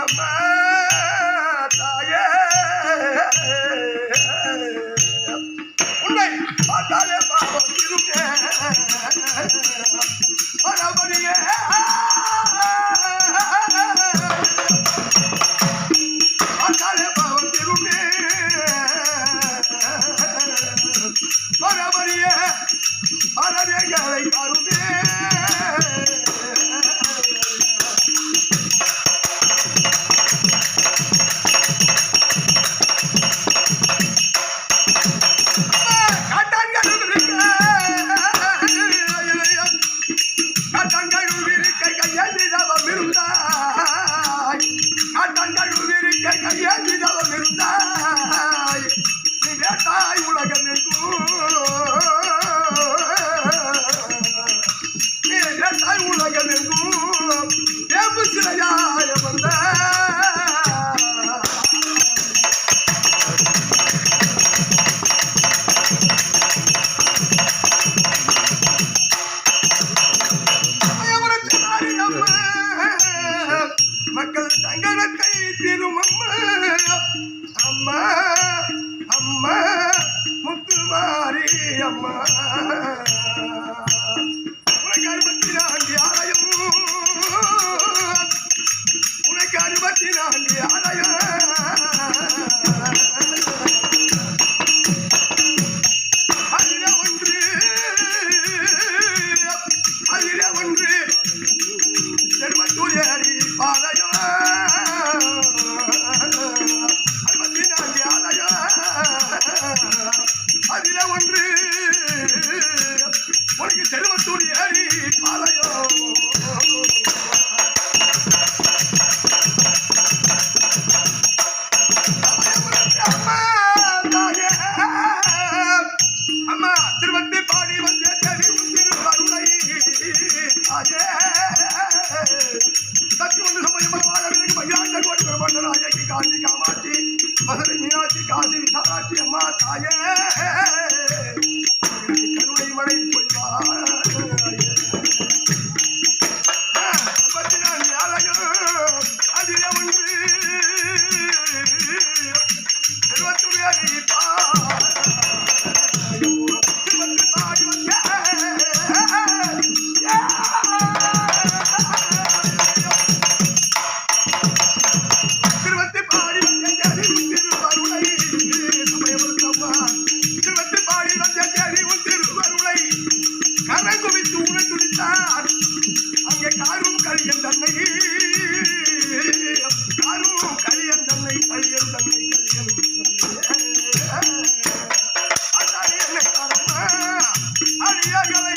அம்மா தாயே உன்னை பார்த்தாலே பாவம் திரும்ப Para உலகமே காசி காமாட்சி மதுரை மீனாட்சி காசி விசாலாட்சி அம்மா தாயே. Yeah, yeah, yeah. Yeah.